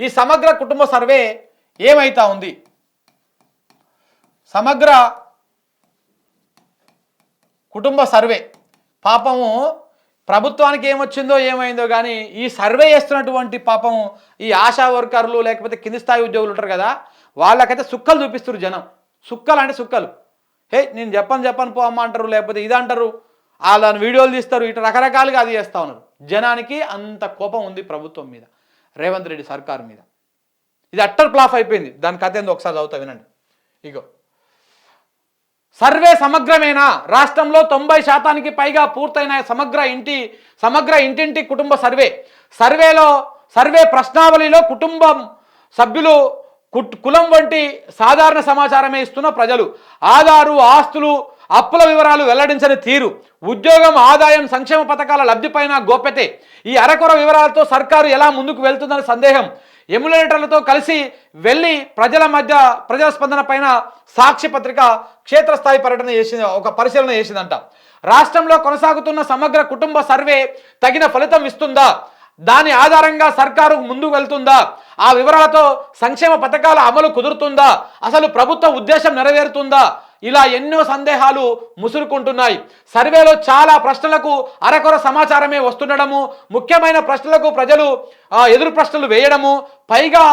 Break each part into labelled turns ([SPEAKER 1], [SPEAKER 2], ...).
[SPEAKER 1] ఈ సమగ్ర కుటుంబ సర్వే ఏమైతా ఉంది? సమగ్ర కుటుంబ సర్వే. పాపము ప్రభుత్వానికి ఏమొచ్చిందో ఏమైందో కానీ ఈ సర్వే చేస్తున్నటువంటి పాపం ఈ ఆశా వర్కర్లు లేకపోతే కింది స్థాయి ఉద్యోగులు ఉంటారు కదా వాళ్ళకైతే సుక్కలు చూపిస్తారు జనం. సుక్కలు అంటే సుక్కలు. హే నేను చెప్పను చెప్పను పో అమ్మ అంటారు లేకపోతే ఇది అంటారు. వాళ్ళని వీడియోలు తీస్తారు ఇటు రకరకాలుగా అది చేస్తూ ఉన్నారు. జనానికి అంత కోపం ఉంది ప్రభుత్వం మీద. రేవంత్ రెడ్డి సర్కార్ మీద. ఇది అట్టర్ ప్లాఫ్ అయిపోయింది. దాని కథ ఏందో ఒకసారి చదువుతా వినండి. ఇగో. సర్వే సమగ్రమేనా? రాష్ట్రంలో తొంభై శాతానికి పైగా పూర్తయిన సమగ్ర ఇంటి సమగ్ర ఇంటింటి కుటుంబ సర్వే. సర్వేలో సర్వే ప్రశ్నావళిలో కుటుంబం సభ్యులు కుట్- కులం వంటి సాధారణ సమాచారమే ఇస్తున్న ప్రజలు. ఆధారు ఆస్తులు అప్పుల వివరాలు వెల్లడించని తీరు. ఉద్యోగం ఆదాయం సంక్షేమ పథకాల లబ్ధిపైన గోప్యతే. ఈ అరకొర వివరాలతో సర్కారు ఎలా ముందుకు వెళ్తుందని సందేహం. ఎమ్యులేటర్లతో కలిసి వెళ్ళి ప్రజల మధ్య ప్రజాస్పందన పైన సాక్షి పత్రిక క్షేత్రస్థాయి పర్యటన చేసింది ఒక పరిశీలన చేసిందంట. రాష్ట్రంలో కొనసాగుతున్న సమగ్ర కుటుంబ సర్వే తగిన ఫలితం ఇస్తుందా? దాని ఆధారంగా సర్కారు ముందుకు వెళ్తుందా? ఆ వివరాలతో సంక్షేమ పథకాల అమలు కుదురుతుందా? అసలు ప్రభుత్వ ఉద్దేశం నెరవేరుతుందా? ఇలా ఎన్నో సందేహాలు ముసురుకుంటున్నాయి. సర్వేలో చాలా ప్రశ్నలకు అరకొర సమాచారమే వస్తుండడము ముఖ్యమైన ప్రశ్నలకు ప్రజలు ఎదురు ప్రశ్నలు వేయడము పైగా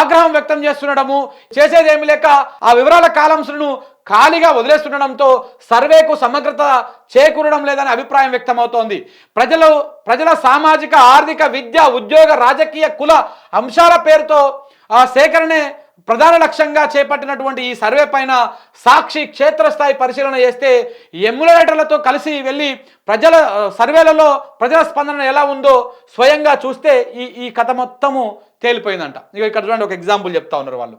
[SPEAKER 1] ఆగ్రహం వ్యక్తం చేస్తుండడము చేసేదేమి లేక ఆ వివరాల కాలమ్స్ను ఖాళీగా వదిలేస్తుండడంతో సర్వేకు సమగ్రత చేకూరడం లేదని అభిప్రాయం వ్యక్తమవుతోంది. ప్రజలు ప్రజల సామాజిక ఆర్థిక విద్య ఉద్యోగ రాజకీయ కుల అంశాల పేరుతో ఆ సేకరణే ప్రధాన లక్ష్యంగా చేపట్టినటువంటి ఈ సర్వే పైన సాక్షి క్షేత్రస్థాయి పరిశీలన చేస్తే ఎమ్యులేటర్లతో కలిసి వెళ్ళి ప్రజల సర్వేలలో ప్రజల స్పందన ఎలా ఉందో స్వయంగా చూస్తే ఈ ఈ కథ మొత్తము తేలిపోయిందంట. ఇక ఇక్కడ చూడండి ఒక ఎగ్జాంపుల్ చెప్తా ఉన్నారు వాళ్ళు.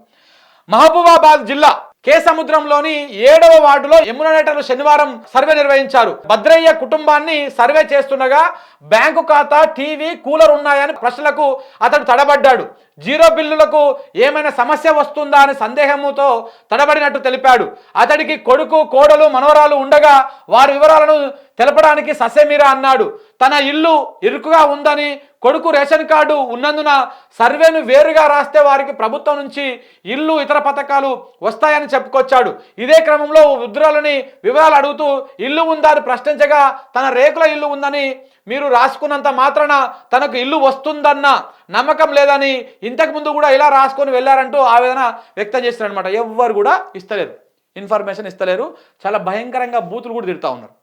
[SPEAKER 1] మహబూబాబాద్ జిల్లా కే సముద్రంలోని ఏడవ వార్డులో ఎమ్యునేటర్లు శనివారం సర్వే నిర్వహించారు. భద్రయ్య కుటుంబాన్ని సర్వే చేస్తుండగా బ్యాంకు ఖాతా టీవీ కూలర్ ఉన్నాయని ప్రశ్నలకు అతడు తడబడ్డాడు. జీరో బిల్లులకు ఏమైనా సమస్య వస్తుందా అని సందేహముతో తడబడినట్టు తెలిపాడు. అతడికి కొడుకు కోడలు మనవరాలు ఉండగా వారి వివరాలను తెలపడానికి ససేమిరా అన్నాడు. తన ఇల్లు ఇరుకుగా ఉందని కొడుకు రేషన్ కార్డు ఉన్నందున సర్వేను వేరుగా రాస్తే వారికి ప్రభుత్వం నుంచి ఇల్లు ఇతర పథకాలు వస్తాయని చెప్పుకొచ్చాడు. ఇదే క్రమంలో వృద్ధురాలని వివరాలు అడుగుతూ ఇల్లు ఉందా? అని ప్రశ్నించగా తన రేకుల ఇల్లు ఉందని మీరు రాసుకున్నంత మాత్రాన తనకు ఇల్లు వస్తుందన్న నమ్మకం లేదని ఇంతకు ముందు కూడా ఇలా రాసుకొని వెళ్ళారంటూ ఆవేదన వ్యక్తం చేశారనమాట ఎవ్వరు కూడా ఇస్తలేరు. ఇన్ఫర్మేషన్ ఇస్తలేరు. చాలా భయంకరంగా బూతులు కూడా తిడతా ఉన్నారు.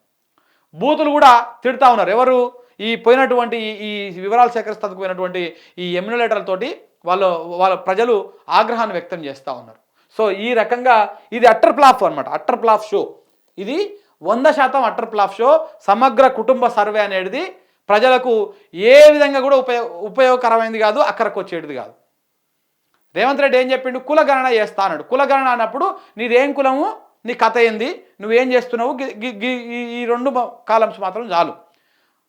[SPEAKER 1] బూతులు కూడా తిడతా ఉన్నారు. ఎవరు? ఈ పోయినటువంటి ఈ- ఈ వివరాలు సేకరిస్తకు పోయినటువంటి ఈ ఎమ్యులేటర్లతోటి వాళ్ళు వాళ్ళ ప్రజలు ఆగ్రహాన్ని వ్యక్తం చేస్తూ ఉన్నారు. సో ఈ రకంగా ఇది అట్టర్ ప్లాఫ్ అనమాట అట్టర్ ప్లాఫ్ షో. ఇది వంద శాతం అట్టర్ ప్లాఫ్ షో. సమగ్ర కుటుంబ సర్వే అనేది ప్రజలకు ఏ విధంగా కూడా ఉపయోగ ఉపయోగకరమైనది కాదు అక్కడికి వచ్చేటిది కాదు. రేవంత్ రెడ్డి ఏం చెప్పిండు? కులగణన చేస్తా అన్నాడు. కులగణన అన్నప్పుడు నీదేం కులము? నీ కథ ఏంది? నువ్వేం చేస్తున్నావు? గి- ఈ- ఈ రెండు కాలమ్స్ మాత్రం చాలు.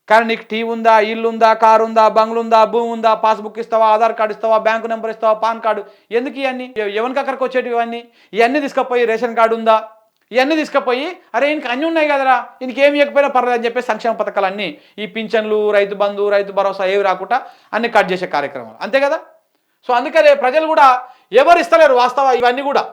[SPEAKER 1] కానీ నీకు టీ ఉందా ఇల్లు ఉందా కారు ఉందా బంగ్లు ఉందా భూమి ఉందా పాస్బుక్ ఇస్తావా ఆధార్ కార్డు ఇస్తావా బ్యాంకు నెంబర్ ఇస్తావా పాన్ కార్డు? ఎందుకు ఇవన్నీ? ఎవరికి అక్కడికి వచ్చేటివి ఇవన్నీ? ఇవన్నీ తీసుకుపోయి రేషన్ కార్డు ఉందా? ఇవన్నీ తీసుకుపోయి అరే ఇంక అన్నీ ఉన్నాయి కదరా. ఇంకేమి ఇవ్వకపోయినా పర్లేదు అని చెప్పి సంక్షేమ పథకాలు అన్నీ ఈ పింఛన్లు రైతు బంధు రైతు భరోసా ఏవి రాకుండా అన్ని కట్ చేసే కార్యక్రమాలు. అంతే కదా? సో అందుకనే ప్రజలు కూడా ఎవరు ఇస్తలేరు వాస్తవ ఇవన్నీ కూడా.